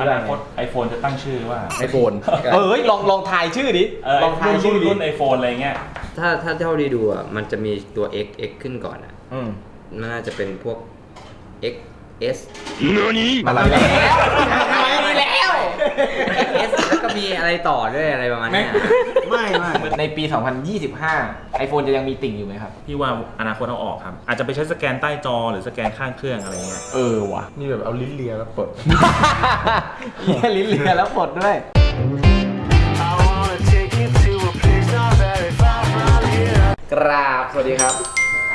อนาคต iPhone จะตั้งชื่อว่า ไอโฟน เอ้ยลองลองทายชื่อดิ เออลองทายชื่อดิรุ่นไอโฟนอะไรเงี้ย ถ้าถ้าเท่าที่ดูอะ มันจะมีตัว X X ขึ้นก่อนอะ อืมมันน่าจะเป็นพวก X S อะไร แล้วอะไรแล้ว S แล้วก็ มีอะไรต่อด้วยอะไรประมาณเนี้ยไม่ไม่ในปี 2025 iPhone จะยังมีติ่งอยู่ไหมครับ พี่ว่าอนาคตเอาออกครับ อาจจะไปใช้สแกนใต้จอหรือสแกนข้างเครื่องอะไรเงี้ย เออว่ะนี่แบบเอาลิ้นเลียแล้วเปิดเหี้ยลิ้นเลียแล้วปลดด้วย I wanna take you to a place not very far from here. กราบ สวัสดีครับ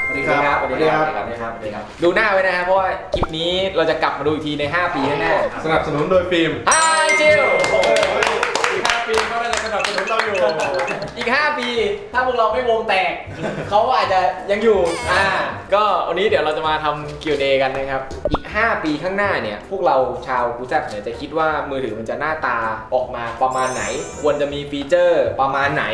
สวัสดีครับ สวัสดีครับ สวัสดีครับ สวัสดีครับ ดูหน้าไว้นะครับเพราะว่าคลิปนี้เราจะกลับมาดูอีกทีใน 5 ปีข้างหน้าสนับสนุนโดยฟิล์มไฮจิว อีก5ปีเขาจะสนับสนุนเราอยู่ อีก 5 ปี ถ้าพวกเราไม่วงแตก เขาอาจจะยังอยู่ อ่า ก็วันนี้เดี๋ยวเราจะมาทำ Q&A กันนะครับ อีก 5 ปีข้างหน้าเนี่ย พวกเราชาวกูแซบเนี่ยจะคิดว่ามือถือมันจะหน้าตาออกมาประมาณไหน ควรจะมีฟีเจอร์ประมาณไหน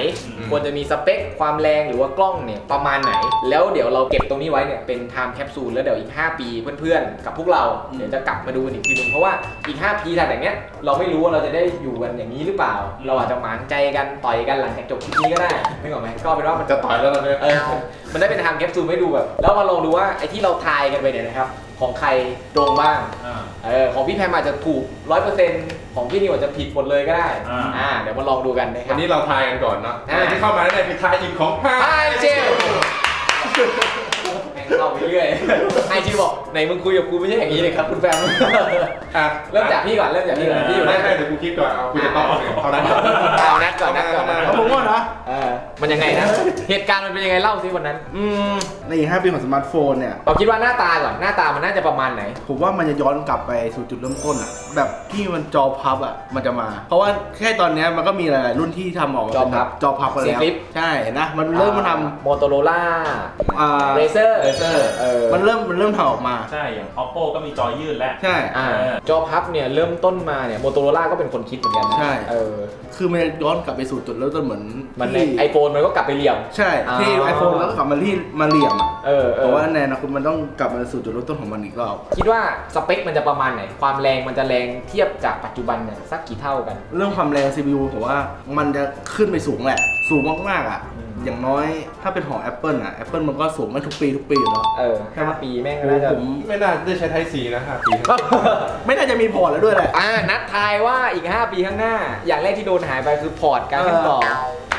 ควรจะมีสเปค ความแรงหรือว่ากล้องเนี่ยประมาณไหน แล้วเดี๋ยวเราเก็บตรงนี้ไว้เนี่ยเป็น time capsule แล้วเดี๋ยวอีก 5 ปีเพื่อนๆ กับพวกเราเดี๋ยวจะกลับมาดูกันอีกทีหนึงเพราะว่าอีก 5 ปีถัดจากเนี้ยเราไม่รู้ว่าเราจะได้อยู่กันอย่างนี้หรือเปล่า เราอาจจะหมางใจกันต่อยกันหลังจากจบคลิปนี้ก็ได้ไม่กออกไหมก็เป็นว่ามันจะต่อยแล้วตอนนี้เออมันได้เป็นทางแคปซูลให้ดูแบบแล้วมาลองดูว่าไอ้ที่เราทายกันไปเนี่ยนะครับ ของใครตรงบ้างอ่า เออของพี่แพมอาจจะถูก100%ของพี่นิวอาจจะผิดหมดเลยก็ได้อ่า อ่าเดี๋ยวมาลองดูกันนะควัรันบนี้เราทายกันก่อนเนาะอ่า ที่เข้ามาได้คือทายอินของห้าไอเจลแม่งเข้าไปเรื่อยไอจิวบอกไหนมึงคุยกับกูไม่ใช่อย่างนี้เลยครับคุณแฟมอะเริ่มจากพี่ก่อนเริ่มจากพี่ก่อนพี่อยู่ไม่นะ ไม่เดี๋ยวกูคิดก่อนเอากูจะตอบเขาได้เอานัดก่อนนัดก่อนเข้ามานัดเข้าก่อนมาผมว่านะเออ มันยังไงนะ เหตุการณ์มันเป็นยังไงเล่าสิวันนั้น อืมในอีก5ปีของสมาร์ทโฟนเนี่ย เราคิดว่าหน้าตาก่อนหน้าตามันน่าจะประมาณไหน ผมว่ามันจะย้อนกลับไปสู่จุดเริ่มต้นอะแบบที่มันจอพับอะมันจะมา เพราะว่าแค่ตอนเนี้ยมันก็มีหลายๆรุ่นที่ทำออกมาจอเป็นพับจอพับกันสีแล้วฟลิป ใช่เห็นนะมันเริ่มมาทโมโตโรล่าำอ่าเรเซอร์ Razer เออ มันเริ่มมันเริ่มทำออกมา ใช่ อย่าง oppo ก็มีจอยืดแล้ว ใช่ อ่าเออจอพับเนี่ยเริ่มต้นมาเนี่ยโมโตโรล่าก็เป็นคนคิดเหมือนกันนะใช่ เออ คือมันจะย้อนกลับไปสู่จุดเริ่มต้นเหมือนมันในที่ ไอโฟนมันก็กลับไปเหลี่ยม ใช่ ที่อ๋อไอโฟนแล้วก็กลับมาที่มาเหลี่ยมอะเออเอแต่อว่าในอนาคตมันต้องกลับมาสู่จุดเริ่มต้นของมันอีกรอบ คิดว่าสเปคมันจะประมาณไหน ความแรงมันจะแรงเทียบจากปัจจุบันเนี่ยสักกี่เท่ากัน เรื่องความแรง CPU ผมว่ามันจะขึ้นไปสูงแหละ สูงมากๆอะ อืม อย่างน้อยถ้าเป็นของ Apple อะ Apple มันก็สูงมาทุกปีทุกปีอยู่แล้วเออห้าปีแม่งก็น่าจะ ผมไม่น่าได้ใช้ไทยสีนะห้าปีไม่น่าจะมีพอร์ตแล้วด้วยแหละ อ่านัดทายว่าอีก 5 ปีข้างหน้า อย่างแรกที่โดนหายไปคือพอร์ตการเชื่อมต่อ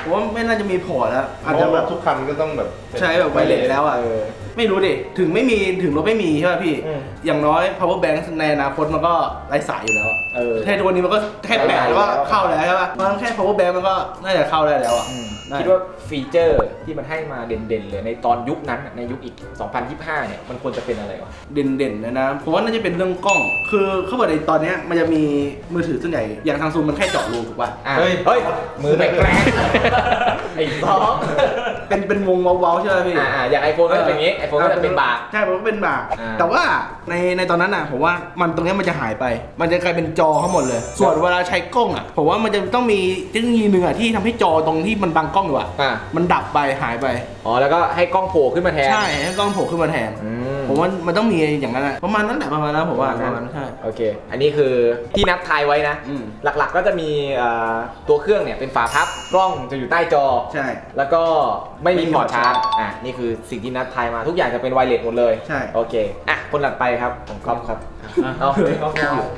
ผมว่าไม่น่าจะมีพอร์ตแล้วอาจจะแบบทุกคันก็ต้องแบบใช้แบบไวเลสแล้วอะเออไม่รู้ดิถึงไม่มีถึงรถไม่มีใช่ป่ะพี่ อืม อย่างน้อย power bank ในอนาคตมันก็ไร้สายอยู่แล้วอะเออแค่ทุกวันนี้มันก็แค่แปะแล้วก็เข้าแล้วใช่ป่ะเพราะฉะนั้นแค่ power bank มันก็น่าจะเข้าได้แล้วอะอืมได้ คิดว่าฟีเจอร์ที่มันให้มาเด่นๆเลยในตอนยุคนั้นน่ะในยุคอีก 2025 เนี่ยมันควรจะเป็นอะไรวะ เด่นๆเลยนะผมว่าน่าจะเป็นเรื่องกล้อง คือเขาบอกในตอนเนี้ยมันจะมีมือถือส่วนใหญ่อย่างทางซูมมันแค่เจาะรูถูกป่ะอะเฮ้ย เฮ้ย มือแปลกๆไอ้ซอฟเป็นเป็นวงเว้าๆใช่ไหมพี่ อ่าอย่างไอโฟนก็จะเป็นอย่างงี้ไอโฟนก็จะเป็นบาร์ ใช่ผมว่าเป็นบาร์อ่า แต่ว่าในในตอนนั้นอะผมว่ามันตรงเนี้ยมันจะหายไป มันจะกลายเป็นจอทั้งหมดเลย ส่วนเวลาใช้กล้องอะผมว่ามันจะต้องมีเทคโนโลยีหนึ่งอะที่ทำให้จอตรงที่มันบังกล้องอยู่อะอ่า มันดับไปหายไปอ๋อแล้วก็ให้กล้องโผล่ขึ้นมาแทนใช่ให้กล้องโผล่ขึ้นมาแทน อืม ผมว่ามันต้องมีอย่างนั้นอะประมาณนั้นแหละประมาณนั้นผมว่าประประมาณนั้นมาณนั้นใช่ โอเค อันนี้คือที่นับทายไว้นะ อืม หลักๆก็จะมีเอ่อตัวเครื่องเนี่ยเป็นฝาพับ กล้องจะอยู่ใต้จอ ใช่ แล้วก็ไม่มีไม่มีพอร์ตชาร์จพอร์ตชาร์จ อะ นี่คือสิ่งที่นัดทายมาทุกอย่างจะเป็นไวเลสหมดเลย ใช่ โอเค อะ คนถัดไปครับของก๊อฟครับอะ เอาก๊อฟ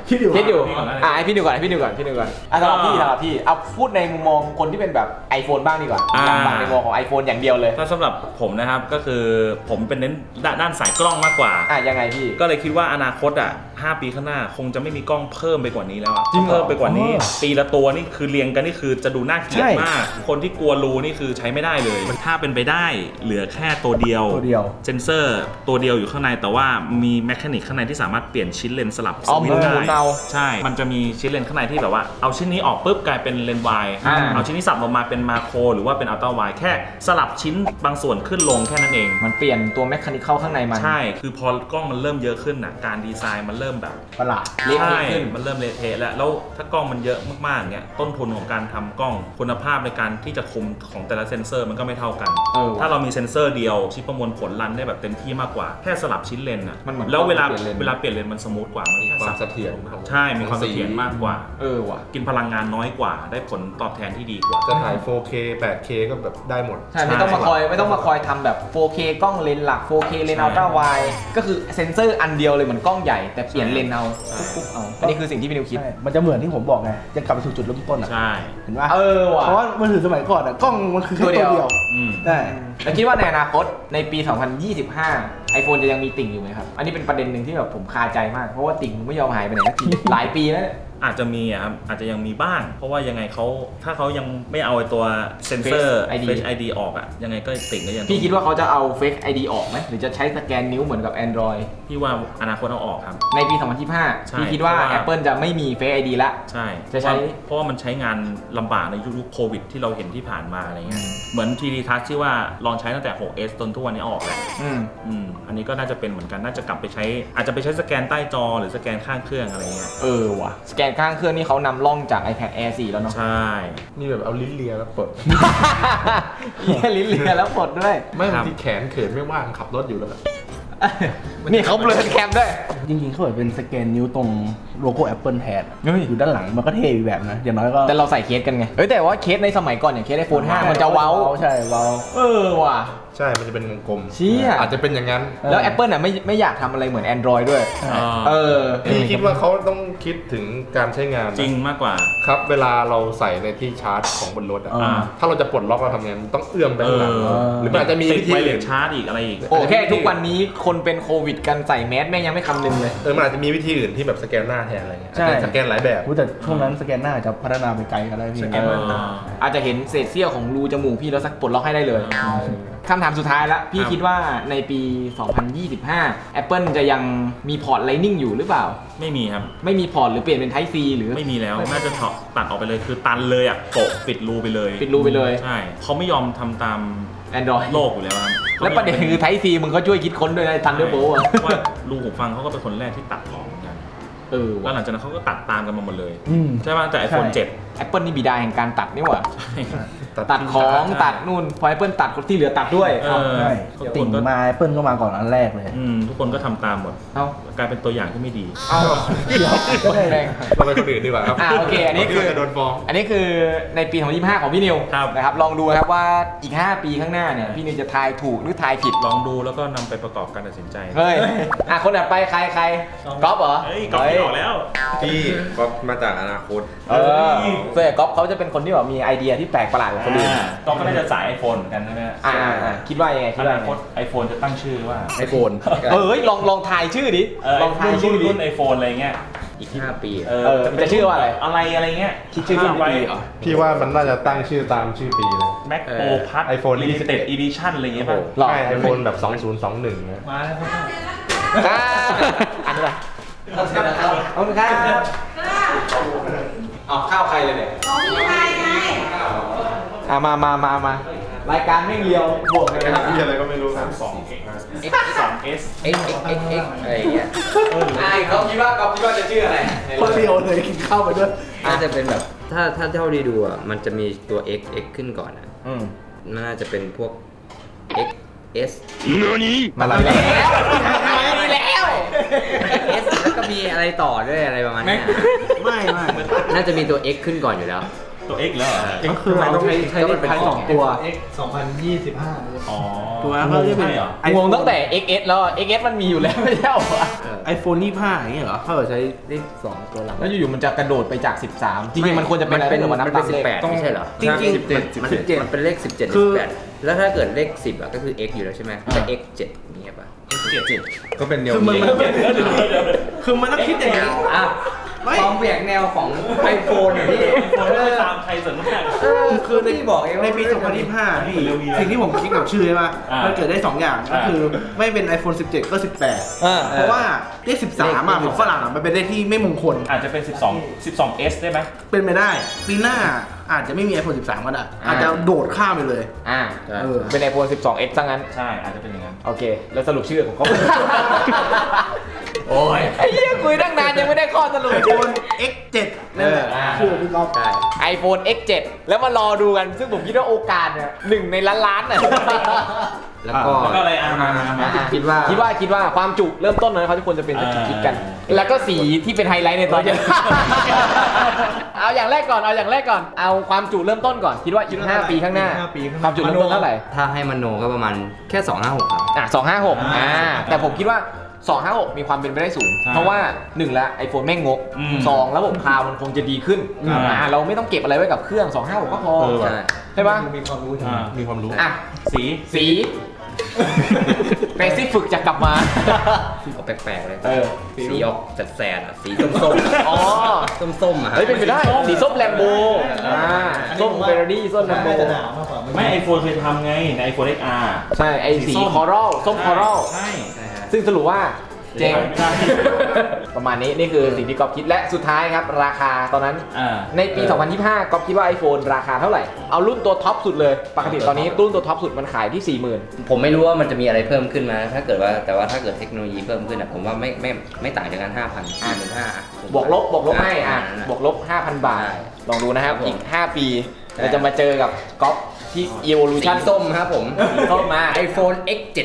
คิดอยู่คิดอยู่คิดอยู่พี่ก่อนนะอะให้พี่ดูก่อนให้พี่ดูก่อนพี่ดูก่อนอะสำหรับพี่สำหรับพี่เอาพูดในมุมมองคนที่เป็นแบบ iPhone บ้างดีกว่าอ่า อยากฟังในมุมมองของ iPhone อย่างเดียวเลยถ้าสำหรับผมนะครับก็คือผมเป็นเน้นด้านด้านสายกล้องมากกว่า อะยังไงพี่ ก็เลยคิดว่าอนาคตอะ5ปีข้างหน้าคงจะไม่มีกล้องเพิ่มไปกว่านี้แล้วอะจริงเหรอ เพิ่มไปกว่านี้ ปีละตัวนี่คือเรียงกันนี่คือจะดูน่าเกลียดใช่มาก คนที่กลัวรูนี่คือใช้ไม่ได้เลย ถ้าเป็นไปได้เหลือแค่ตัวเดียว ตัวเดียว เซนเซอร์ตัวเดียวอยู่ข้างในแต่ว่ามีแมคานิกข้างในที่สามารถเปลี่ยนชิ้นเลนส์สลับอ๋อสวิตช์หมุได้นเอาใช่ มันจะมีชิ้นเลนส์ข้างในที่แบบว่าเอาชิ้นนี้ออกปุ๊บกลายเป็นเลนส์วายอ่า เอาชิ้นนี้สับลงมาเป็นมาโครหรือว่าเป็นอัลตร้าไวแค่สลับชิ้นบางส่วนขึ้นลงแค่นั้นเอง มันเปลี่ยนตัวแมคคานิคเข้าข้างในมันใช่ คือพอกล้องมันเริ่มเยอะขึ้นน่ะการดีไซน์มันเริ่มแบบ ประหลาดเละเทะใช่ ขึ้น มันเริ่มเละเทะแล้ว แล้วถ้ากล้องมันเยอะมากๆเนี้ย ต้นทุนของการทำกล้อง คุณภาพในการที่จะคุมของแต่ละเซนเซอร์มันก็ไม่เท่ากัน เออว่ะถ้าเรามีเซนเซอร์เดียว ชิปประมวลผลรันได้แบบเต็มที่มากกว่า แค่สลับชิ้นเลนส์อะ มันเหมือนแล้วเวลากล้องเปลี่ยนเลนส์ เวลาเปลี่ยนเลนส์มันสมูทกว่ามันมีความเสถียรใช่ มีความเสถียรมากกว่า เออว่ะ กินพลังงานน้อยกว่า ได้ผลตอบแทนที่ดีกว่า จะถ่าย 4K 8K ก็แบบได้หมด ใช่ไม่ต้องมาคอยไม่ต้องมาคอยทำแบบ 4K กล้องเลนส์หลัก 4K เลนส์อัลตร้าไวก็คือเซนเซอร์อันเดียวเลยเหมือนกล้องใหญ่แต่เปลี่ยนเลนส์เอาใช่ปุ๊บๆเอาอันนี้คือสิ่งที่พี่นิวคิด ใช่มันจะเหมือนที่ผมบอกไง จะกลับไปสู่จุดเริ่มต้นอะ ใช่ เห็นปะเออว่ะ เพราะว่ามือถือสมัยก่อนอะ กล้องมันคือแค่ตัตัววเดีเดียยววอืม ใช่ แล้วคิดว่าในอนาคตในปี 2025 iPhone จะยังมีติ่งอยู่ไหมครับ อันนี้เป็นประเด็นหนึ่งที่แบบผมคาใจมากเพราะว่าติ่งไม่ยอมหายไปไหนสักที หลายปีแล้วเนี่ย อาจจะมีอะครับอาจจะยังมีบ้าง เพราะว่ายังไงเขาถ้าเขายังไม่เอาไอ้ตัวเซนเซอร์ Face ID Face ID ออกอะยังไงก็ติ่งก็ยังพี่คิดว่าเขาจะเอา Fake ID ออกไหมหรือจะใช้สแกนนิ้วเหมือนกับ Android พี่ว่าอนาคตเอาออกครับ ในปี ใช่2025 พี่คิดว่า เพราะว่า Apple จะไม่มี Fake ID ละ ใช่จะใช้เพราะว่ามันใช้งานลำบากในยุคโควิดที่เราเห็นที่ผ่านมาอะไรเงี้ยอืมเหมือน TD Touch ที่ว่าลองใช้ตั้งแต่ 6s จนทุกวันนี้ออกแหละอืม อืมอันนี้ก็น่าจะเป็นเหมือนกันน่าจะกลับไปใช้ อาจจะไปใช้สแกนใต้จอหรือสแกนข้างเครื่องอะไรเงี้ย เออว่ะ สแกนข้างเครื่องนี่เขานำล่องจาก iPad Air 4 แล้วเนาะ ใช่นี่แบบเอาลิ้นเลียแล้วปลดเหี้ยลิ้นเลียแล้วปลดด้วย ไม่บางทีแขนเขินไม่ว่างขับรถอยู่แล้วแบบ นี่เขาเบลอแคมด้วย จริงๆเขาแบบเป็นสแกนนิ้วตรงโลโก้ Apple แทนเฮ้ย อยู่ด้านหลังมันก็เท่อีกแบบนะ อย่างน้อยก็แต่เราใส่เคสกันไงเฮ้ยแต่ว่าเคสในสมัยก่อนอย่างเคสไอโฟน5มันจะเว้า ใช่เว้า เออว่ะ ใช่ มันจะเป็นวงกลมเชี่ย อาจจะเป็นอย่างนั้น แล้ว Apple อะไม่ไม่อยากทำอะไรเหมือน Android ด้วยอ่าเออ พี่คิดว่าเขาต้องคิดถึงการใช้งานนะจริงมากกว่า ครับ เวลาเราใส่ในที่ชาร์จของบนรถอะอ่า ถ้าเราจะปลดล็อกเราทำไงมันต้องเอื้อมไปข้างหลังเออ หรือมันอาจจะมีติดวิธีไวเลอื่สน ชาร์จอีกอะไรอีก โอ้แค่ทุกวันนี้คนเป็นโควิดกันใส่แมสแม่งยังไม่คำนึงเลย เออมันอาจจะมีวิธีอื่นที่แบบสแกนหน้าแทนอะไรเงี้ยใช่ อาจจะสแกนหลายแบบ อุ๊ยแต่ช่วงนั้นสแกนหน้าจะพัฒนาไปไกลก็ได้พี่สแกเอนหน้าออาจจะเห็นเศษเสี้ยวของรูจมูกพี่แล้วสักปลดล็อกให้ได้เลย คำถามสุดท้ายแล้วพี่ครับ คิดว่าในปี 2025 Apple จะยังมีพอร์ต Lightning อยู่หรือเปล่า ไม่มีครับ ไม่มีพอร์ตหรือเปลี่ยนเป็น Type C หรือ ไม่มีแล้ว น่าจะถอดตัดออกไปเลย คือตันเลยอะโปะปิดรูไปเลยปิดรูไปเลย ใช่เขาไม่ยอมทำตาม Android โลกอยู่แล้วครับและประเด็นคือ Type C มึงก็ช่วยคิดค้นด้วยนะ Thunderbolt อะว่ารูหูฟังเขาก็เป็นคนแรกที่ตัดออกเหมือนกัน เออแล้วว่ะหลังจากนั้นเขาก็ตัดตามกันมาหมดเลย อืม ใช่ป่ะแต่ iPhone ใช่7 Apple นี่บิดาแห่งการตัดนี่หว่าใช่ตัดของใช่ ตัดนู่นพอ Apple ตัดคนที่เหลือตัดด้วยเออใช่ทุกคติ่นงก็มา Apple ก็มาก่อนอันแรกเลย อืมทุกคนก็ทำตามหมด เอ้ากลายเป็นตัวอย่างที่ไม่ดี เอ้าเดี๋ยวแรงเราไปคนอื่นดีกว่าครับอ่าโอเคอันนี้คือจะโดนฟ้อง อันนี้คือในปี2025ของพี่นิวครับ นะครับลองดูนะครับว่าอีก 5 ปีข้างหน้าเนี่ยพี่นิวจะทายถูกหรือทายผิด ลองดูแล้วก็นำไปประกอบการตัดสินใจเฮ้ย อะ คนถัดไปใครใครก๊อฟเหรอ เฮ้ยก๊อฟไม่ออกแล้ว พี่ก็มาจากอนาคตเออส่วนใหญ่ก๊อฟเขาจะเป็นคนที่แบบมีไอเดียที่แปลกประหลาดกว่าคนอื่นก็ก็น่าจะสาย iPhone เหมือนกันใช่ไหมอ่าอ่าอ่าคิดว่ายังไงคิอดว่านายังคไงต iPhone จะตั้งชื่อว่า iPhone เออเฮ้ยลองลองทายชื่อดิเออลองทายชื่อดิรุ่นไอโฟนอะไรเงี้ยอีก 5 ปีเออเออมันจะชื่อว่าอะไร อะไรอะไรเงี้ยคิดชื่อรุ่นไว้ดีเหรอ พี่ว่ามันน่าจะตั้งชื่อตามชื่อปีเลย Mac เอ Pro อ Plus iPhone Limited Edition อะไรเงี้ยป่ะหรอใช่ไอโฟนแบบ 2021นะมาแล้วครับ อ่าอันนี้อะไรขอบคุณครับขอบคุณครับ เอาข้าวใครเลยเนี่ยของพี่ชายไงอะมามามามา รายการไม่เลียว บวกกันนะครับพี่อะไรก็ไม่รู้ครับสอง X สอง S X X X X อะไรอย่างเงี้ยอ่าเขาคิดว่าเขาคิดว่าจะชื่ออะไรคนเดียวเลยกินข้าวไปด้วยน่าจะเป็นแบบ ถ้าถ้าเท่าที่ดูอะ มันจะมีตัว X X ขึ้นก่อนอะอืมน่าจะเป็นพวก X S อะไรแล้วมีแล้ว S แล้ว ก็มีอะไรต่อด้วยอะไรประมาณเนี้ยไม่ไม่น่าจะมีตัว X ขึ้นก่อนอยู่แล้ว ตัว X แล้วเหรอก็คือเราใช้ใช้เลขท้ายสองตัวอ๋อตัวนั้นเขาจะเป็นใช่เหรอ งงตั้งแต่ XS แล้ว XS มันมีอยู่แล้วไม่ใช่เหรอไอโฟนยี่ห้าอย่างเงี้ยเหรอเขาใช้เลขสองตัวหลัง แล้วอยู่ๆมันจะกระโดดไปจาก 13 จริงๆมันควรจะเป็นอะไรเป็นถ้าเกิดว่ามันนับเป็ตานมสิเลบขแปดไม่ใช่เหรอจริงๆสิบเจ็ดมัน17มันเป็นเลขสิบเจ็ดคืสิอบแปดแล้วถ้าเกิดเลขสิบอะก็คือ X อยู่แล้วใช่ไหมแต่ X เจ็ดอย่างเงี้ยป่ะ เจ็ดเจ็ดก็เป็นเดียวคือมันมันคือมันต้องคิดอย่างนี้อะไม่ ความแหวกแนวของไอโฟนพี่โฟนไม่ตามใครส่วนมากเออคือในพี่บอกเองว่าในปี 2025 พี่ สิ่งที่ผมคิดกับชื่อใช่ไหมอ่ามัมันเกิดได้ 2 อย่าง ก็คือไม่เป็น iPhone 17 ก็อ่า18เพราะว่าเลข13อะของฝรั่งอะมันเป็นเลขที่ไม่มงคล อาจจะเป็น 12 12 S ได้ไหมเป็นไปได้ ปีหน้าอาจจะไม่มี iPhone 13 ก็ได้ อาจจะโดดข้ามไปเลย อ่า เออ เป็น iPhone 12s ซะงั้น ใช่อาจจะเป็นอย่างนั้น โอเค แล้วสรุปชื่อของเขา โอ้ยไอ้เหี้ยคุยตั้งนานยังไม่ได้ข้อสรุป iPhone X7 นั่นแหละเอออ่า ชื่อพี่ก๊อฟใช่ iPhone X7 แล้วมารอดูกัน ซึ่งผมคิดว่าโอกาสเนี่ยหนึ่งในล้านล้านน่ะ แล้วก็ แล้วก็อะไรอะมามามา คิดว่า คิดว่าคิดว่าความจุเริ่มต้นเลยเขาจะควรจะเป็นสักกี่กิกกันแล้วก็สีที่เป็นไฮไลท์ในตอนนี้ เอาอย่างแรกก่อนเอาอย่างแรกก่อนเอาความจุเริ่มต้นก่อนคิดว่าอีก5ปีข้างหน้าห้าปีข้างหควาน้ามจุเริ่มต้นเท่าไหร่ถ้าให้มโนก็ประมาณแค่ 256ครับ อะ256อ่าแต่ผมคิดว่า 256 มีความเป็นไปได้สูง ใช่เพราะว่า1ละ iPhone แม่งงกอืม2ระบบคลาวด์มันคงจะดีขึ้นอืมอ่าเราไม่ต้องเก็บอะไรไว้กับเครื่อง 256 ก็พอเออว่ะ ใช่ใช่ปะมีความรู้อ่า มีความรู้ อะ สี สีแปซิฝึกจะกลับมาออกแปลกๆเลย เออ สีออกจัดแสดอะสีส้มๆอะอ๋อ ส้มๆอะครัเฮ้ยเป็นไปได้ สีส้มแลมโบอ่าส้มเฟอร์รารี่ส้มแลมโบไม่ไอโฟนเคยทำไงในไอโฟน XR ใช่ ไอสีสีส้ม คอรัลส้มคอรัล ใช่ใช่ฮะ ซึ่งสรุปว่าเจ๊ง ไม่ได้ ประมาณนี้นี่คือสิ่งที่ก๊อฟคิดและสุดท้ายครับ ราคาตอนนั้น อ่าในปี2025ก๊อฟคิดว่า iPhone ราคาเท่าไหร่ เอารุ่นตัวท็อปสุดเลย ปกติตอนนี้รุ่นตัวท็อปสุดมันขายที่ 40,000 ผมไม่รู้ว่ามันจะมีอะไรเพิ่มขึ้นมา ถ้าเกิดว่าแต่ว่าถ้าเกิดเทคโนโลยีเพิ่มขึ้นอะผมว่าไม่ไม่ไม่ต่างจากกัน5,000 45,000บวกลบบวกลบให้อะาบวกลบ 5,000 บาท ใช่ลองดูนะครับ ครับผมอีก 5 ปีเราจะมาเจอกับก๊อฟที่ Evolution สีส้มครับผมสีส้มมา iPhone X7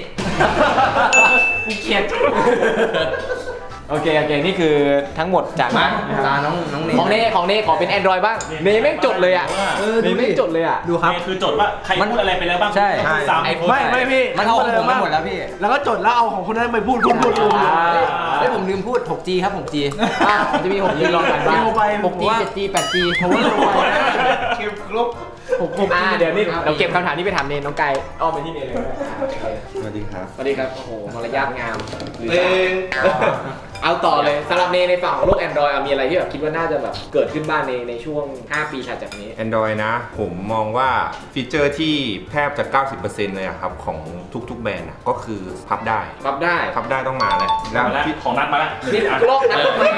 กูเกลียดโอเคโอเคนี่คือทั้งหมดจากมานะครับตาน้องน้องเนของเน่ของเน่ขอเป็น Android บ้างเน่แม่งจดเลยอะเออเน่ดูแม่งดิจดเลยอะดูครับคือจดว่าใครพูดอะไรไปแล้วบ้างใช่พูดซ้ำใช่พูดไม่ไม่พี่มันเอาของผมไปหมดแล้วพี่แล้วก็จดแล้วเอาของคนนั้นไปพูดพูดพูดพูดอ่าเฮ้ยผมลืมพูด 6G ครับ 6G อะมันจะมี 6G รองกันบ้างเร็วไป 6G 7G 8G ผมว่าเร็วไปนะคิวครบ ผมผมอ่าเดี๋ยวนี่เราเก็บคำถามนี้ไปถามเนนน้องไก่อ้อมไปที่เนนเลยอ่าโอเคสวัสดีครับ สวัสดีครับ โอ้โห มารยาทงามหรือเอาต่อเลยสำหรับเนในฝั่งของโลก Android อะมีอะไรที่แบบคิดว่าน่าจะแบบเกิดขึ้นบ้างในในช่วง 5 ปีถัดจากนี้ Android นะ ผมมองว่าฟีเจอร์ที่แทบจะ 90%เลยอะครับ ของทุกๆแบรนด์อะก็คือพับได้ปรับได้พับได้ต้องมาแล้วแล้วมาแล้วที่ของนัดมาแล้วนี่โลกนักกฎหมาย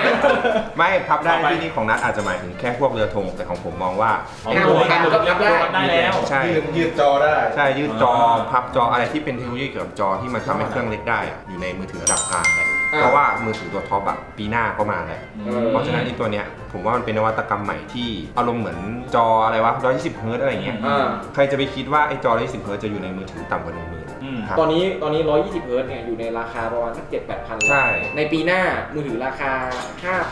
ไม่พับได้ต่อไปที่นี่ของนัดอาจจะหมายถึงแค่พวกเรือธงแต่ของผมมองว่า ของห้าตัววงการก็รับได้ได้แล้ว ใช่ ยืดยืดจอได้ ใช่ยืดจอพับจออะไรที่เป็นเทคโนโลยีเกี่ยวกับจอที่มันทำให้เครื่องเล็กได้อะอยู่ในมือถือระดับกลางเลยอ่า เพราะว่ามือถือตัวท็อปอะปีหน้าก็มาแล้วเออเพราะฉะนั้นไอ้ตัวเนี้ยผมว่ามันเป็นนวัตกรรมใหม่ที่อารมณ์เหมือนจออะไรวะ120เฮิร์ตซ์อะไรเงี้ยอ่า ใครจะไปคิดว่าไอ้จอ120เฮิร์ตซ์จะอยู่ในมือถือต่ำกว่า1 0,000อืม ครับ ตอนนี้ตอนนี้ 120เฮิร์ตซ์เนี่ยอยู่ในราคาประมาณสัก7 8พันใช่ ในปีหน้ามือถือราคา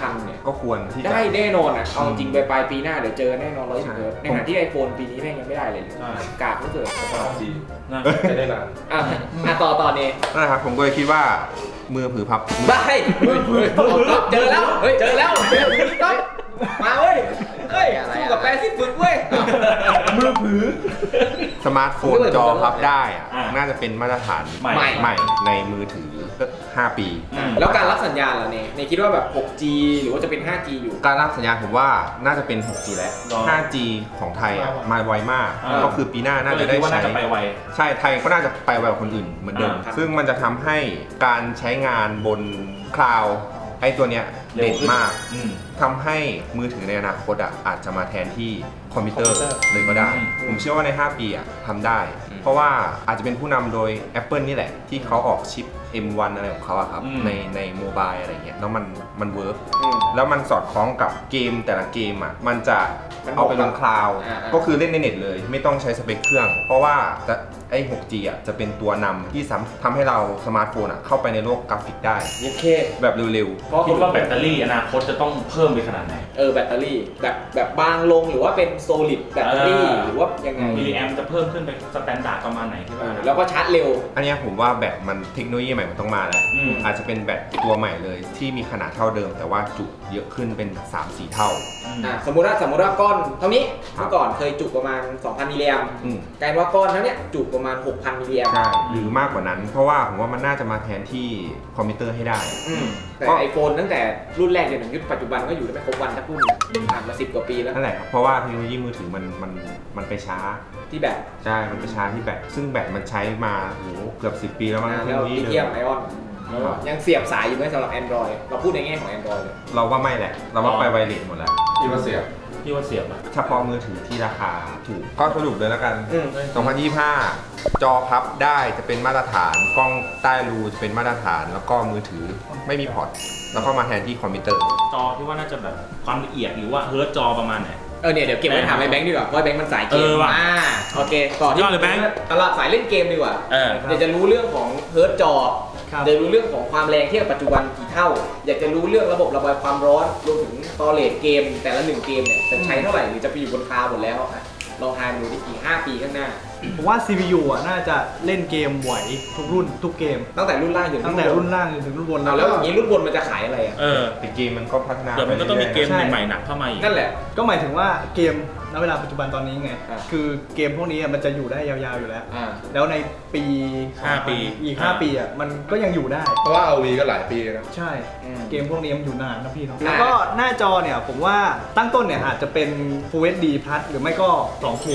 5,000เนี่ย ก็ควรที่จะ ได้แน่นอนอะ เอาจริงไปปลายปีหน้า เดี๋ยวเจอแน่นอนใช่120เฮิร์ตซ์ในขณะที่ iPhone ปีนี้แม่งยังไม่ได้เลย ใช่ กากไม่เกิดนะไม่ได้นาน อะอะต่อต่อเนนั่นแหละครับผมก็เลยคิดว่า มือถือพับได้เฮ้ยเฮ้ยเจอแล้ว เฮ้ย เจอแล้วก๊อฟ มาเว้ยเฮ้ยอะไรสู้กับแปซิฝึกเว้ยสมาร์ทโฟนจอพับได้อะอ่าน่าจะเป็นมาตรฐานใหม่ ใหม่ใหม่ในมือถือ 5 ปีแล้วการรับสัญญาณล่ะเนเนคิดว่าแบบ 6G หรือว่าจะเป็น 5G อยู่ การรับสัญญาณผมว่าน่าจะเป็น 6G แล้วรอ 5G ของไทยอะมาไวมาก อ่า ก็คือปีหน้าน่าก็เลจะยได้คิดว่าใช้ น่าจะไปไว ใช่ไทยก็น่าจะไปไวกว่าคนอื่นเหมือนเดิม อ่าครับ ซึ่งมันจะทำให้การใช้งานบนคลาวด์ ไอ้ตัวเนี้ยเร็วเด่นขึ้นมากอืม ทำให้มือถือในอนาคตอะอาจจะมาแทนที่คอมพิวเตอร์เลยก็ได้ อืม ผมเชื่อว่าใน 5 ปีอะทำได้อืมเพราะว่าอาจจะเป็นผู้นำโดย Apple นี่แหละ ที่เขาออกชิป M1 อะไรของเขาอะครับ อืม ในในโมบายอะไรเงี้ยแล้วมันมันเวิร์กอืม แล้วมันสอดคล้องกับเกมแต่ละเกมอะมันจะมันเอาไปลงคลาวด์อ่าๆก็คือเล่นในเน็ตเลย ไม่ต้องใช้สเปคเครื่อง เพราะว่าจะไอ้ 6G อะจะเป็นตัวนำที่สามทำให้เราสมาร์ทโฟนอะเข้าไปในโลกกราฟิกได้ยิเคแบบเร็วเพราะคิดว่าแบตเตอรี่อนาคตจะต้องเพิ่มไปขนาดไหน เออแบตเตอรี่แบบแบบบางลงหรือว่าเป็นโซลิดแบตเตอรี่อ่า หรือว่ายังไงมิลลิแอมจะเพิ่มขึ้นไปสแตนดาร์ดประมาณไหนที่ว่าแล้วก็ชาร์จเร็ว ๆ อันเนี้ยผมว่าแบตมันเทคโนโลยีใหม่มันต้องมาแล้ว อืม อาจจะเป็นแบตตัวใหม่เลย ที่มีขนาดเท่าเดิม แต่ว่าจุเยอะขึ้นเป็น 3-4 เท่าอืมอะสมมุติว่าสมมุติว่าก้อนเท่านี้ครับ เมื่อก่อนเคยจุประมาณ 2,000 มิลลิแอมอืมกลายเป็นว่าก้อนเท่าเนี้ยจุประมาณ 6,000 มิลลิแอมใช่หรือมากกว่านั้น เพราะว่าผมว่ามันน่าจะมาแทนที่คอมพิวเตอร์ให้ได้ อืมแต่ก็ไอโฟนตั้งแต่รุ่นแรกจนถึงยุคปัจจุบันก็อยู่ได้ไม่ครบวันสักรุ่นผ่านมาสิบกว่าปีแล้ว นั่นแหละครับเพราะว่าเทคโนโลยีมือถือมันมันมันไปช้า ที่แบบใช่ มันไปช้าที่แบต ซึ่งแบตมันใช้มาโหเกือบ 10 ปีแล้วมั้งอ่าเทคแล้โนวโลยีลิเดิเทียมมไอออนครับยังเสียบสายอยู่ไหมสำหรับ Android เราพูดในแง่ของ Android เลยเราว่าไม่แหละ เราว่าไปไวเลสหมดแล้ว ที่มาเสียบ พี่ว่าเสียบอะเฉพาะมือถือที่ราคาถูกก็สรุปเลยแล้วกัน อืม2025 จอพับได้จะเป็นมาตรฐาน กล้องใต้รูจะเป็นมาตรฐาน แล้วก็มือถือไม่มีพอร์ต แล้วก็มาแทนที่คอมพิวเตอร์ จอที่ว่าน่าจะแบบความละเอียดหรือว่าเฮิร์ตจอประมาณไหน เออเนี่ยเดี๋ยวเก็บไว้ถามไอ้แบงค์ดีกว่าเพราะไอ้แบงค์มันสายเกเอมอว่ะอ่าโอเคต่อที่ยอดเลยแบงค์ ตลาดสายเล่นเกมดีกว่าเอออยากจะรู้เรื่องของเฮิร์ตจอครับอยาก จะรู้เรื่องของความแรงเทียบปัจจุบันกี่เท่า อยากจะรู้เรื่องระบบระบายความร้อนรวมถึงตอเลทเกม แต่ละหนึ่งเกมเนี่ยจะใช้เท่าไหร่หรือจะไปอยู่บนคลาวด์หมดแล้วอะลองทายดูดิอีก5ปีข้างหน้า ผมว่า CPU อะน่าจะเล่นเกมไหวทุกรุ่นทุกเกม ตั้งแต่รุ่นล่างจนตั้งแต่รุ่นล่างจนถึงรุ่นบนเอาแล้วอย่างนี้รุ่นบนมันจะขายอะไรอะ เออแต่เกมมันก็พัฒนาเดี๋ยวมันก็ต้องมีเกมใช่ใหม่ๆหนักเข้ามาอีกนั่นแหละ ก็หมายถึงว่าเกมณเวลาปัจจุบันตอนนี้ไง อ่าคือเกมพวกนี้อะมันจะอยู่ได้ยาวๆอยู่แล้ว อ่า แล้วในปีห้าปี อีกห้าปีอะมันก็ยังอยู่ได้ เพราะว่าเอาวีก็หลายปีนะ ใช่ อืมเกมพวกนี้มันอยู่นานนะพี่เนาะอ่าแล้วก็หน้าจอเนี่ยผมว่าตั้งต้นเนี่ยอาจจะเป็น Full HD Plus หรือไม่ก็ 2K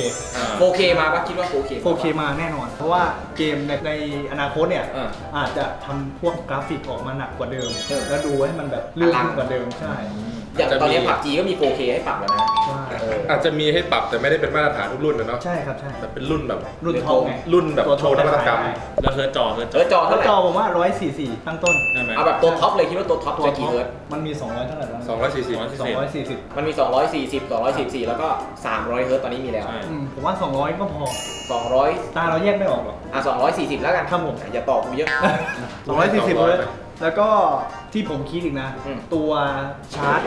4K มาปะคิดว่า 4K มาปะ 4K มาแน่นอน เพราะว่าเกมในในอนาคตเนี่ย อ่าอาจจะทำพวกกราฟิกออกมาหนักกว่าเดิม เออ แล้วดูให้มันแบบลื่นขึ้นกว่าเดิมใช่อย่างตอนนี้ผับจีก็มี 4K ให้ปรับแล้วนะใช่เออ อาจจะมีให้ปรับแต่ไม่ได้เป็นมาตรฐานทุกรุ่นนะเนาะใช่ครับใช่ แต่เป็นรุ่นแบบรุ่นทองไงรุ่นแบบตัวโชว์นวัตกรรม แล้วเฮิร์ตจอเฮิร์ตจเอออจอแล้เท่าวไหร่จอผมว่า 144 ตั้งต้นใช่ไหม เอาแบบตัวท็อปเลยคิดว่าตัวท็อปตัวจะท็กี่อปเฮิร์ตซ์มันมี 200 เท่าไหร่แล้ว240 240มันมี 240 244 แล้วก็ 300 เฮิร์ตซ์ตอนนี้มีแล้ว ใช่ อืมผมว่า 200 ก็พอ200 ตาเราแยกไม่ออกหรอก อะ240 แล้วกันครับผมอย่าตอบกูเยอะ 240เลย แล้วก็ที่ผมคิดอีกนะ อืม ตัวชาร์จ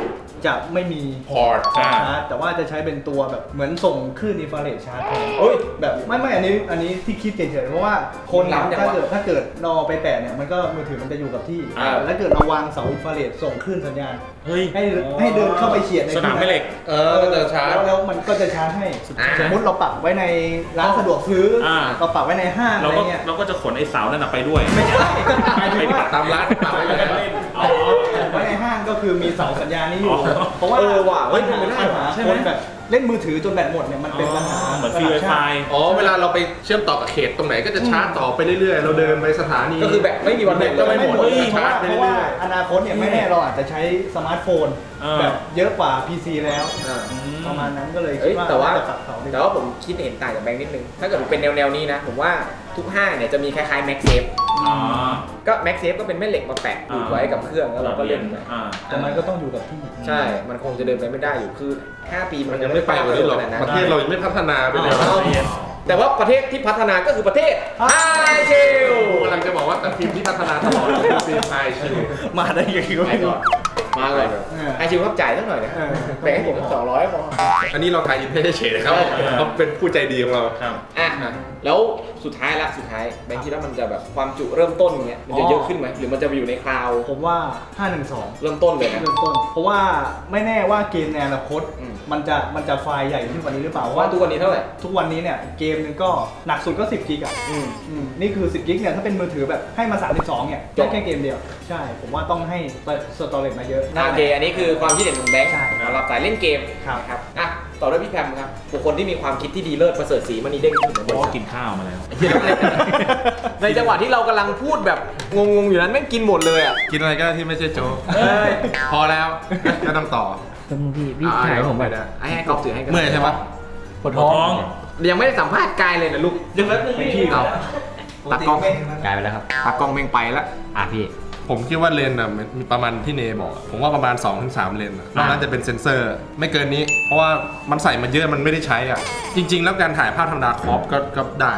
จะไม่มีพอร์ตอ่าชาร์จแต่ว่าจะใช้เป็นตัวแบบเหมือนส่งคลื่นอินฟราเรดชาร์จแทนเฮ้ย แบบไม่ไม่อันนี้อันนี้ที่คิดเฉยๆเพราะว่าคนเนี่ยล้ำจังถ้าวะเกิดถ้าเกิดนอไปแตะเนี่ยมันก็มือถือมันจะอยู่กับที่ อ่า แล้วเกิดเราวางเสาอินฟราเรดส่งคลื่นสัญญาณ เฮ้ย ให้ให้เดินเข้าไปเฉียดในสนามแม่เหล็ก เออก็จะชาร์จ แล้วแล้วมันก็จะชาร์จให้ อ่า สมมติเราปักไว้ในร้านสะดวกซื้ออา เราปักไว้ในห้างอะเราไรก็เงี้ยเราก็จะขนไอ้เสานั่นนะไปด้วย ไม่ใช่หมายถึงว่า ตามร้านปรับไว้เลยนะอ๋อไว้ในห้างก็ คือมีเสาสัญญาณนี้อยู่อ๋อเพราะว่าเออว่ะเฮ้ยปัญเป็นไปได้หาว่ะปัญหาคนแบบเล่นมือถือจนแบตหมดเนี่ยมันเป็นปัญหาเหมือนฟรีไวไฟ อ๋อเวลาเราไปเชื่อมต่อกับเขตตรงไหนก็จะชาร์จต่อไปเรื่อยๆ เราเดินไปสถานี ก็คือแบบไม่มีวันหมดเลยก็ไม่หมดเพราะชาว่าร์จไปเพราะเรื่ว่าอยอนาคตเนี่ยไม่แน่เราอาจจะใช้สมาร์ทโฟน เออ แบบเยอะกว่า PC แล้ว อ่า ประมาณนั้นก็เลยเอ้คิยดว่าแต่ว่าน่จะปรับเสาดีกแต่ว่าว่าผมคิดเห็นต่างจากแบงค์นิดนึง ถ้าเกิดเป็นแนวแนวๆนี้นะ ผมว่าทุกห้างเนี่ยจะมีคล้ายๆ Max Safe อ๋อ ก็ Max Safe ก็เป็นแม่เหล็กมาแปะผูกไว้กับเครื่องแล้วเราก็เล่นไปอ่าแต่มันก็ต้องอยู่กับที่ใช่ มันคงจะเดินไปไม่ได้อยู่คือ 5 ปีๆมัมันนยังไม่ไปกว่านี้หรอกขนาดประนั้นเทศเรายังไม่พัฒนาไปเลยอ๋อแต่ว่าประเทศที่พัฒนาก็คือประเทศไฮเชลผมกำลังจะบอกว่าแต่ทีมที่พัฒนาตลอดคือทีมไอชิลมาได้ยังไงก็ไปไม่ก่รู้อนมาเลยเออไฮเชลครับจ่ายสักหน่อยนะเออแบ่งให้ผมสองร้อยพออันนี้เราทายอินให้เฉยๆนะครับเออเขาเป็นผู้ใจดีของเราครับ อะแล้วสุดท้ายละสุดท้ายแบงค์คิดว่ามันจะแบบความจุเริ่มต้นอย่างเงี้ยมันจะเยอะขึ้นไหมหรือมันจะไปอยู่ในคลาวด์ผมว่า 512 เริ่มต้นเลยนะ เริ่มต้น เพราะว่าไม่แน่ว่าเกมในอนาคตอืม มันจะมันจะไฟล์ใหญ่ขึ้นกว่านี้หรือเปล่าว่าทุกวันนี้เท่าไหร่ทุกวันนี้เนี่ยเกมหนึงก็หนักสุดก็ 10กิกอะอืม อืมนี่คือ 10กิกเนี่ยถ้าเป็นมือถือแบบให้มา 32เนี่ยจบแค่เกมเดียว ใช่ ผมว่าต้องให้สตอเรจมาเยอะ โอเคอันนี้คือความคิดเห็นของแบงค์ใช่สำหรับสายเล่นเกมครับ นะครับอะ ต่อด้วยพี่แพมครับบุคคลที่มีความคิดที่ดีเลิศประเสริฐสีมณีเด้งขึ้นเหมือนเพราะบว่าริษัทกินข้าวมาแล้ว ในจังหวะที่เรากำลังพูดแบบงงๆอยู่นั้นแม่งกินหมดเลยอะ กินอะไรก็ที่ไม่ใช่โจ๊กเอ้ย พอแล้วก็ต้องต่อพี่พี่อ่าถ่ายผมไปได้ให้ให้กอล์ฟถือให้กันเมื่อยใช่ไหมปวดท้องยังไม่ได้สัมภาษณ์กายเลยนะลูกยังแป๊บนึงไม่พี่พี่เอาตากล้องกลายไปแล้วครับตากล้องแม่งไปแล้วอะพี่ ผมคิดว่าเลนส์อะมันมีประมาณที่เนบอกอะผมว่าประมาณ 2-3 เลนส์อะนอกนั้นจะเป็นเซนเซอร์ ไม่เกินนี้ เพราะว่ามันใส่มาเยอะมันไม่ได้ใช้อะ จริง ๆ แล้วการถ่ายภาพธรรมดาครอปก็ก็ได้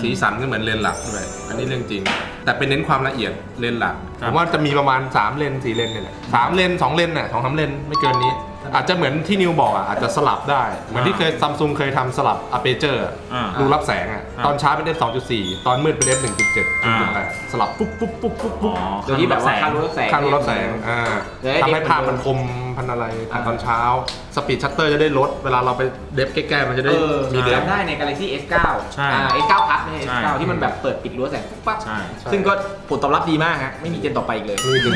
สีสันก็เหมือนเลนส์หลักด้วยอันนี้เรื่องจริง แต่เป็นเน้นความละเอียดเลนส์หลัก ผมว่าจะมีประมาณ 3 เลนส์4เลนส์เนี่ยแหละสามเลนส์สองเลนส์น่ะสองสามเลนส์ไม่เกินนี้ อาจจะเหมือนที่นิวบอกอะอาจจะสลับได้ เหมือนที่เคยซัมซุงเคยทำสลับอะเปเจอร์อ่ารูรับแสงอะอ่า ตอนช้าเป็น f 2.4 ตอนมืดเป็น f 1.7อ่า1.8สลับปุ๊บปุ๊บปุ๊บปุ๊บอ๋ปุ๊อบโดยที่แบบว่าค่ารู้แสงข้างรูรับแสงอ่าเดี๋ยวให้ทำให้เด็กภาพมันคมพันอะไรถ่ายตอนเช้า สปีดชัตเตอร์จะได้ลด เวลาเราไปเดฟใกล้ๆมันจะได้เออมีเดฟ จำได้ใน Galaxy S9 ใช่อ่า S9 Plus ไม่ใช่ ใช่ S9 ที่มันแบบเปิดปิดรั้วแสงปุ๊บปั๊บใช่ซึ่งก็ผลตอบรับดีมากฮะไม่มีเจนต่อไปอีกเลย มีจริง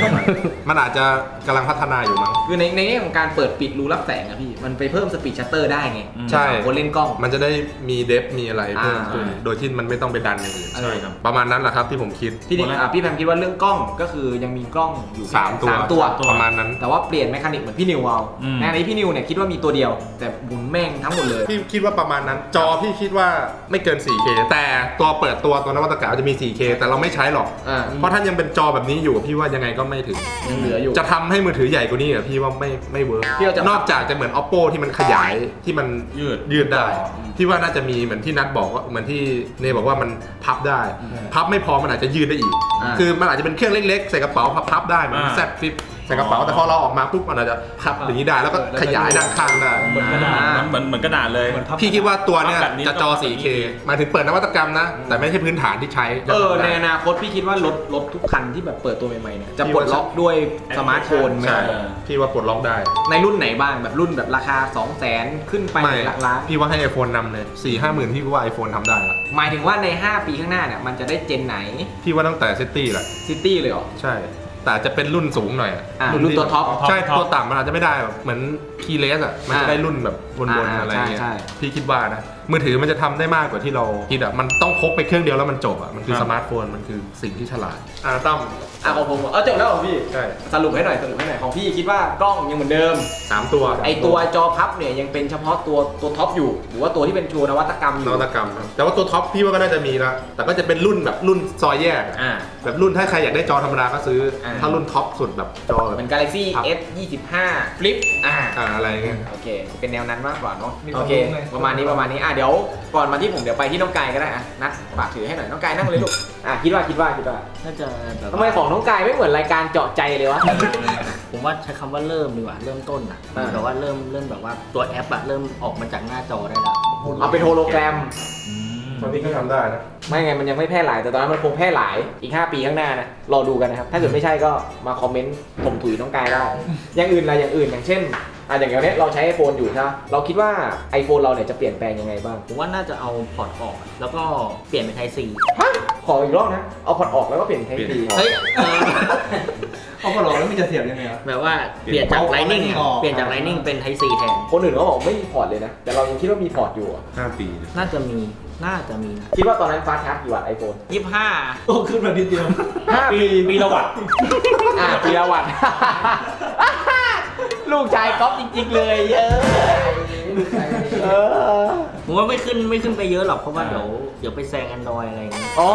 มันอาจจะกำลังพัฒนาอยู่มั้ง คือในในแง่ของการเปิดปิดรูรับแสงอะพี่ มันไปเพิ่มสปีดชัตเตอร์ได้ไงอืมใช่สำหรับคนเล่นกล้อง มันจะได้มีเดฟมีอะไรเพิ่มขึ้นอ่า โดยที่มันไม่ต้องไปดันอย่างอื่นใช่ครับ ประมาณนั้นแหละครับที่ผมคิด พี่ดิอะพี่แพมคิดว่าเรื่องกล้องก็คือยังมีกล้องอยู่แค่สามตัว สามตัว ประมาณนั้น แต่ว่าเปลี่ยนแมคานิกใมือนพี่นิวเอาอืม ในอันนี้พี่นิวเนี่ยคิดว่ามีตัวเดียว แต่หมุนแม่งทั้งหมดเลย พี่คิดว่าประมาณนั้น จอพี่คิดว่าไม่เกิน 4K แต่ตัวเปิดตัวตัวนวัตกรรมจะมี 4K แต่เราไม่ใช้หรอก อ่า เพราะท่านยังเป็นจอแบบนี้อยู่พี่ว่ายังไงก็ไม่ถึง ยังเหลืออยู่ จะทำให้มือถือใหญ่กว่านี้เหรอพี่ว่าไม่ไม่เวิร์กพี่ว่าจะ นอกจากจะเหมือน oppo ที่มันขยายที่มันยืด ยืดได้ พี่ว่าน่าจะมีเหมือนที่นัดบอกว่าเหมือนที่เนบอกว่ามันพับได้ พับไม่พอมันอาจจะยืดได้อีก อ่าคือมันอาจจะเป็นเครื่องเล็กๆ ใส่กระเป๋าพับพับได้เหมือนอ่า แซดฟิป ใส่กระเป๋าแต่พอเราออกมาปุ๊บมันอาจจะพับอย่างนี้ได้แล้วก็ขยายด้านข้างได้เหมือนกระดาษเหมือนเหมือนกระดาษเลย พี่คิดว่าตัวเนี้ยแบบนี้จะจอต้อง 4K หมายถึงเปิดนวัตกรรมนะ แต่ไม่ใช่พื้นฐานที่ใช้เออจะทำในได้อนาคตพี่คิดว่ารถรถทุกคันที่แบบเปิดตัวใหม่ๆเนี่ยจะพี่ปลว่าดล็อกด้วยสมาร์ทโฟนไหมใช่พี่ว่าปลดล็อกได้ ในรุ่นไหนบ้างแบบรุ่นแบบราคา 2 0 0 0 0 0ขึ้นไปไม่หลักล้านพี่ว่าให้ iPhone นำเลย4ี่ห้าหมื่นพี่ว่า iPhone ทำได้ละหมายถึงว่าใน 5 ปีข้างหน้าเนี่ยมันจะได้เจนไหนพี่ว่าตั้งแต่ซิตี้แหละซิตี้เลยเหรอใช่ แต่จะเป็นรุ่นสูงหน่อยอะอ่ารุ่นตัวท็อปใช่ ท็อปตัวต่ำมันอาจจะไม่ได้แบบเหมือนคีเลสอะ มันจะอ่าได้รุ่นแบบวนอ่าๆอะไรเงี้ย ใช่ใช่ พี่คิดว่านะ มือถือมันจะทำได้มากกว่าที่เราคิดอะมันต้องพกไปเครื่องเดียวแล้วมันจบอะมันคือครับ สมาร์ทโฟนมันคือสิ่งที่ฉลาดอ่าตั้มอะของผมเออจบแล้วเหรอพี่ใช่สรุปให้หน่อยสรุปให้หน่อยของพี่คิดว่ากล้องยังเหมือนเดิม สามตัวไอตัวจอพับเนี่ยยังเป็นเฉพาะตัวตัวท็อปอยู่ หรือว่าตัวที่เป็นชูนวัตกรรมอนยู่ วัตกรรมครับแต่ว่าตัวท็อปพี่ว่าก็น่าจะมีละแต่ก็จะเป็นรุ่นแบบรุ่นซอยแยกอะอ่า แบบรุ่นถ้าใครอยากได้จอธรรมดาก็ซื้ออ่าถ้ารุ่นท็อปสุดแบบจอแบบ เหมือน Galaxy ครับ S 25 Flip อ่า อ่าอะไรเงี้ย โอเค เป็นแนวนั้นมากกว่าเนาะมีโอความเครู้ไงประมาณนี้ประมาณนี้ อะเดี๋ยวก่อนมาที่ผมเดี๋ยวไปที่น้องกายก็ได้อะนัดฝากถือให้หน่อยน้องกายนั่งเลยลูกอะคิดว่าคิดว่าคิดว่าน่าจะแบบทำไมของน้องกายไม่เหมือนรายการเจาะใจเลยวะ ผมว่าใช้คำว่าเริ่มดีกว่า เริ่มต้นอะอ่าแต่ว่าเริ่มเริ่มแบบว่าตัวแอปอะเริ่มออกมาจากหน้าจอได้แล้วเอาเป็นโฮโลแกรม ตอนนี้ก็ทำได้นะ ไม่ไงมันยังไม่แพร่หลาย แต่ตอนนั้นมันคงแพร่หลายอีก 5 ปีข้างหน้านะรอดูกันนะครับ ถ้าเกิดไม่ใช่ก็มาคอมเมนต์ผมถุยน้องกายได้ อย่างอื่นอะไรอย่างอื่นอย่างเช่นอะอย่างเงี้ยเราใช้ iPhone อยู่ใช่ไหมเราคิดว่า iPhone เราเนี่ยจะเปลี่ยนแปลงยังไงบ้างผมว่าน่าจะเอาพอร์ตออก แล้วก็เปลี่ยนเป็นไทซีฮะขออีกรอบนะเอาพอร์ตออกแล้วก็เปลี่ยนไทป์เปลี่ยน ดีเฮ้ยเออเอาพอหลอกแล้วมันจะเสียบยังไงอะแบบว่าเปลี่ยนจากเอา Lightning Lightning ออก เปลี่ยนจาก Lightning เป็นไทซีแทน คนอื่นเขาบอกไม่มีพอร์ตเลยนะแต่เรายังคิดว่ามีพอร์ตอยู่อะ5ปีน่าจะมี น่าจะมีนะคิดว่าตอนนั้นฟาสต์ชาร์จกี่วัตต์ iPhone ยี่ห้าโอ้ขึ้นมานิดเดียว5ปีปีละวัตต์อ่าปีละวัตต์ลูกชายก๊อฟจริง ๆ เลยเออเออผมว่าไม่ขึ้นไม่ขึ้นไปเยอะหรอกเพราะว่าเดี๋ยวเดี๋ยวไปแซง Android อะไรอย่างเงี้ยอ๋อ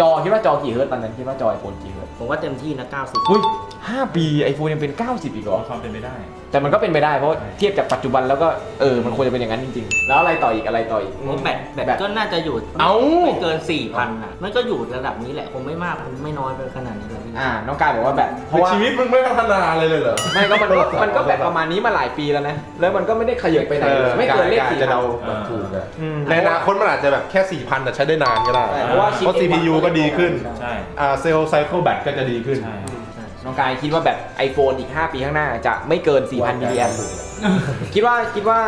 จอคิดว่าจอกี่เฮิร์ตซ์ตอนนั้นคิดว่าจอ iPhone กี่เฮิร์ตซ์ผมว่าเต็มที่นะ90อุ้ย5ปี iPhone ยังเป็น 90 อีกเหรอความเป็นไปได้ แต่มันก็เป็นไปได้เพราะเทียบจากปัจจุบันแล้วก็เออมันควรจะเป็นอย่างนั้นจริงๆ แล้วอะไรต่ออีกอะไรต่ออีก ผมว่าแบตแบตแบตก็น่าจะอยู่เอ้า ไม่เกิน4,000นะมันก็อยู่ระดับนี้แหละคงไม่มากไม่น้อยไปขนาดนี้หรอกพี่อ่าน้องกายบอกว่าแบบเพราะว่าชีวิตมึงไม่พัฒนาเลยเลยเหรอ ไม่ก็มันก็มันก็แบบประมาณนี้มาหลายปีแล้วนะแล้วมันก็ไม่ได้ขยับไปไหนเลยไม่เกินเลขสี่จะพัน เดาแบบถูกอะอืมในอนาคตมันอาจจะแบบแค่ 4,000แต่ใช้ได้นานก็ได้ ใช่เพราะว่าเพราะ CPU ก็ดีขึ้นใช่ อ่าเซลล์ไซเคิลแบตก็จะดีขึ้น ใช่ น้องกายคิดว่าแบบ iPhone อีก 5 ปีข้างหน้าจะไม่เกิน 4,000 mAh คิดว่าคิดว่า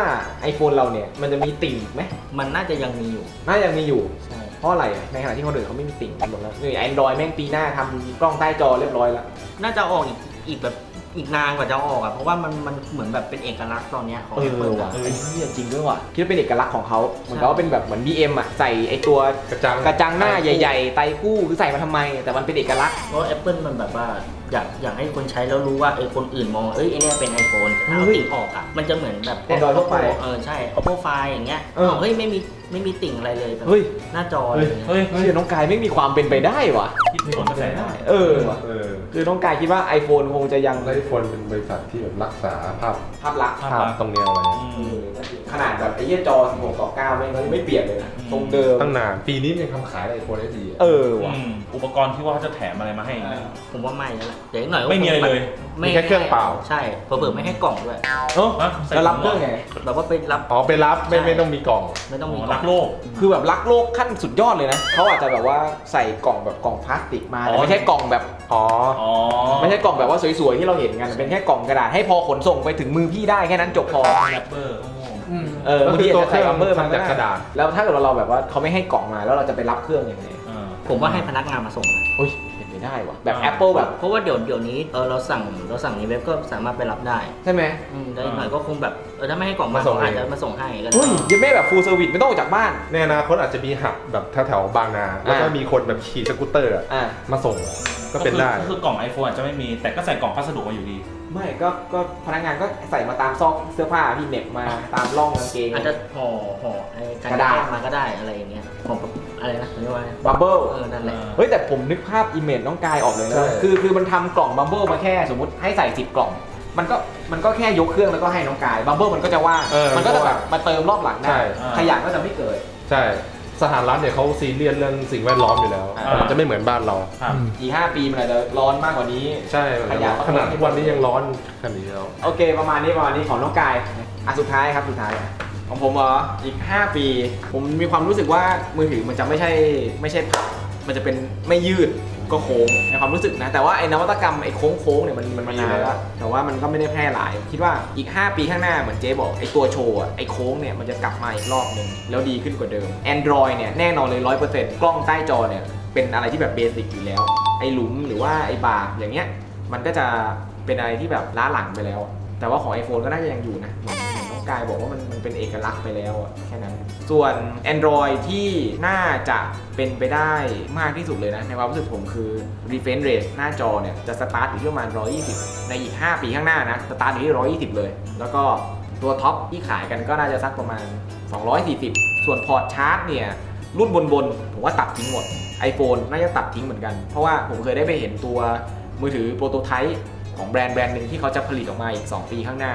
iPhone เราเนี่ย มันจะมีติ่งอีกไหมมันน่าจะยังมีอยู่ น่ายังมีอยู่ ใช่ เพราะอะไรอะในขณะที่คนอื่นเขาไม่มีติ่งกันหมดแล้วนี่ Android แม่งปีหน้าทำกล้องใต้จอเรียบร้อยแล้ว น่าจะออกอีกอีกแบบ อีกนานกว่าจะออกอะเพราะว่ามันมันเหมือนแบบเป็นเอกลักษณ์ตอนเนี้ยของเอ Apple อว่ะอะไอ้เหี้ยจริงด้วยว่ะคิดว่าเป็นเอกลักษณ์ของเขาเหมือนกับว่าเป็นแบบเหมือน BM อะใส่ไอ้ตัวกระจัง กระจังหน้าใหญ่ ๆ ไตคู่คือใส่มาทำไม แต่มันเป็นเอกลักษณ์เพราะ Apple มันแบบว่าอยากอยากให้คนใช้แล้วรู้ว่าเออคนอื่นมองเอ้ยไอเนี้ยเป็น iPhone แต่ถ้าเอาเฮ้ยติ่งออกอะมันจะเหมือนแบบ Android ทั่วไปเออใช่ Oppo Find อย่างเงี้ยเออ เฮ้ยไม่มี ไม่มีติ่งอะไรเลยแบบเฮ้ย หน้าจออะไรอย่างเงี้ย เฮ้ยเฮ้ยน้องกายไม่มีความเป็นไปได้ว่ะ คิดผลกระแสได้เออว่ะเออคือน้องกายคิดว่า iPhone คงจะยังไลฟ์โฟนเป็นบริษัทที่แบบรักษาภาพภาพลักษณ์ภาพภาลัพกษณ์ตรงเนี้ยเอาไว้อืเอม อขนาดแบบไอ้เหี้ยจอ 16ต่อ9ไม่งไม่เปลี่ยนเลยนะทรงเดิมตั้งนานปีนี้ยังทำขายไอโฟนได้ดีเออว่ะ อืมอุปกรณ์ที่ว่าเขาจะแถมอะไรมาให้อีกไหมผมว่าไม่แล้วแหละเดี๋ยวอีกหน่อยก็ไม่มีอะไรเลยไม่มีแค่เครื่องเปล่า ใช่เผื่อๆไม่ให้กล่องด้วย เออฮะใส่แล้วรับเครื่องไง แบบว่าไปรับ อ๋อไปรับไม่ใช่ไม่ต้องมีกล่อง ไม่ต้องมีอ๋อกล่รัองกโลก คือแบบรักโลกขั้นสุดยอดเลยนะเขาอาจจะแบบว่าใส่กล่องแบบกล่องพลาสติกมาอ๋แต่อ ไม่ใช่กล่องแบบอ๋ออ๋อไม่ใช่กล่องแบบว่าสวยๆที่เราเห็นกันเป็นแค่กล่องกระดาษให้พอขนส่งไปถึงมือพี่ได้แค่นั้นจบพอ แรปเปอร์โอ้โหเออก็บางคืทีอตัวอาจจะใส่เครื่รัองมเบอร์มันทำจากได้กระดาษ แล้วถ้าเกิดเราแบบว่าเขาไม่ให้กล่องมาแล้วเราจะไปรับเครื่องยังไง เออผมว่าให้พนักงานมาส่งนะเฮ้ยเป็น ไปได้ว่ะแบบอ่า Apple แบบเพราะว่าเดี๋ยวเดี๋ยวนี้เออเราสั่งเราสั่งในเว็บก็สามารถไปรับได้ใช่ไหม อืมได้วอีกหน่อยก็คงแบบเออถ้าไม่ให้กล่องมามาส่ง เขาอาจเองจะมาส่งให้ก็ได้เฮ้ยยังไม่แบบฟูลเซอร์วิสไม่ต้องออกจากบ้าน ในอนาคตอาจจะมีหับแบบแถวๆบางนา แล้วก็อ่ามีมีคนแบบขี่สกูตเตอร์อะอ่า มาส่งก็เป็นได้ ก็คือกล่อง iPhone อาจจะไม่มีแต่ก็ใส่กล่องพัสดุมาอยู่ดี ไม่ก็ก็พนักงานก็ใส่มาตามซอกเสื้อผ้าพี่เหน็บมาตามร่องกางเกง อาจจะห่อห่อไอ้การกระดาษแกล้งมาก็ได้อะไรอย่างเงี้ยห่อแบบอะไรนะเรียกว่าบับเบิ้ลเออนั่นแหละเฮ้ยแต่ผมนึกภาพอิมเมจน้องกายออกเลยนะใช่คือคือมันทำกล่องบับเบิ้ลมาแค่สมมติให้ใส่10กล่อง มันก็มันก็แค่ยกเครื่องแล้วก็ให้น้องกายบับเบิ้ลมันก็จะว่างเออมันก็จะแบบมาเติมรอบหลังใช่ได้ขยะก็จะไม่เกิดใช่ สถานรัฐเนี่ยเขาซีเรียสเรื่องสิ่งแวดล้อมอยู่แล้ว อ่ามันจะไม่เหมือนบ้านเรา ครับอีก5ปีมันอาจจะร้อนมากกว่านี้ ใช่มันจะร้อนขนาดทุกวันนี้ยังร้อนขนาดนี้แล้ว โอเค ประมาณนี้ประมาณนี้ของน้องกายอะสุดท้ายครับสุดท้ายของผมเหรออีก 5 ปี ผมมีความรู้สึกว่ามือถือมันจะไม่ใช่ไม่ใช่พับมันจะเป็นไม่ยืด ก็โค้งในความรู้สึกนะ แต่ว่าไอ้นวัตกรรมไอ้โค้งโค้งๆเนี่ยมันมันมานานแล้วแต่ว่ามันก็ไม่ได้แพร่หลาย คิดว่าอีก 5 ปีข้างหน้าเหมือนเจ๊บอกไอ้ตัวโชว์อะไอ้โค้งเนี่ยมันจะกลับมาอีกรอบหนึ่งแล้วดีขึ้นกว่าเดิม Android เนี่ยแน่นอนเลย100%กล้องใต้จอเนี่ยเป็นอะไรที่แบบเบสิกอยู่แล้ว ไอ้หลุมหรือว่าไอ้บาร์อย่างเงี้ยมันก็จะเป็นอะไรที่แบบล้าหลังไปแล้ว แต่ว่าของ iPhone ก็น่าจะยังอยู่นะ กายบอกว่ามันมันเป็นเอกลักษณ์ไปแล้วอะแค่นั้น ส่วน Android ที่น่าจะเป็นไปได้มากที่สุดเลยนะ ในความรู้สึกผมคือ refresh rate หน้าจอเนี่ย จะสตาร์ทอยู่ที่ประมาณ 120 ในอีก 5 ปีข้างหน้านะ สตาร์ทอยู่ที่ 120 เลย แล้วก็ตัวท็อปที่ขายกันก็น่าจะสักประมาณ 240 ส่วนพอร์ตชาร์จเนี่ยรุ่นบนๆผมว่าตัดทิ้งหมด iPhone น่าจะตัดทิ้งเหมือนกัน เพราะว่าผมเคยได้ไปเห็นตัวมือถือโปรโตไทป์ของแบรนด์แบรนด์หนึ่งที่เขาจะผลิตออกมาอีก 2 ปีข้างหน้า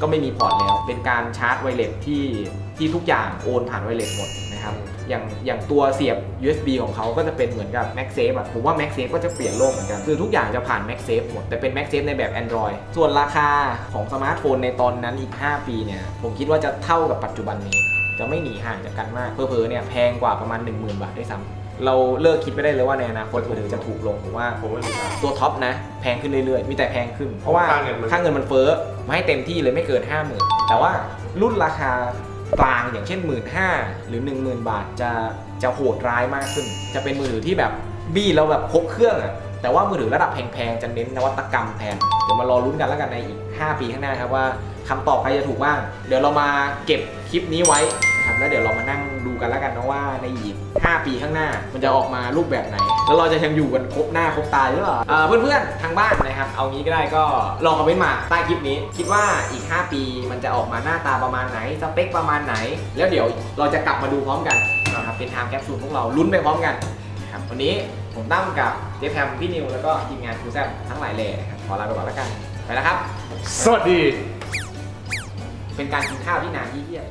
ก็ไม่มีพอร์ตแล้ว เป็นการชาร์จไวเลสที่ที่ทุกอย่างโอนผ่านไวเลสหมดนะครับ อย่างอย่างตัวเสียบ USB ของเขาก็จะเป็นเหมือนกับ MagSafe อะผมว่า MagSafe ก็จะเปลี่ยนโลกเหมือนกัน คือทุกอย่างจะผ่าน MagSafe หมด แต่เป็น MagSafe ในแบบ Android ส่วนราคาของสมาร์ทโฟนในตอนนั้นอีก 5 ปีเนี่ย ผมคิดว่าจะเท่ากับปัจจุบันนี้ จะไม่หนีห่างจากกันมากเพอๆเนี่ยแพงกว่าประมาณ 10,000 บาทด้วยซ้ำ เราเลิกคิดไปได้เลยว่าในอนาคตมือถือจะถูกลงผมว่าผมว่าดีมากตัวท็อปนะ แพงขึ้นเรื่อยๆ มีแต่แพงขึ้น เพราะว่าค่าเงินมัน ค่าเงินมันเฟ้อมาให้เต็มที่เลยไม่เกิน 5 0,000 แต่ว่ารุ่นราคากลางอย่างเช่น 1 5ื่นหรือ 10,000 บาทจะจะโหดร้ายมากขึ้น จะเป็นมือถือที่แบบบี้แล้วแบบครบเครื่องอะแต่ว่ามือถือระดับแพงๆ จะเน้นนวัตกรรมแทน เดี๋ยวมารอลุ้นกันแล้วกันในอีก 5 ปีข้างหน้าครับว่าคำตอบใครจะถูกบ้าง เดี๋ยวเรามาเก็บคลิปนี้ไว้นะครับแล้วเดี๋ยวเรามานั่งดู กันแล้วกันนะว่าในอีก 5 ปีข้างหน้า มันจะออกมารูปแบบไหน แล้วเราจะยังอยู่กันครบหน้าครบตาหรือเปล่าเอ่อเพื่อนๆทางบ้านนะครับเอางี้ก็ได้ก็ลองคอมเมนต์มาใต้คลิปนี้ คิดว่าอีก 5 ปีมันจะออกมาหน้าตาประมาณไหนสเปคประมาณไหน แล้วเดี๋ยวเราจะกลับมาดูพร้อมกันนะครับเป็นไทม์แคปซูลพวกเราลุ้นไปพร้อมกันนะครับวันนี้ผมตั้มกับเจฟแพมพี่นิวแล้วก็ทีมงานครูแซมทั้งหลายเลยนะครับขอลาไปก่อนแล้วกันไปแล้วครับ สวัสดี เป็นการกินข้าวที่นานที่เยี่ยม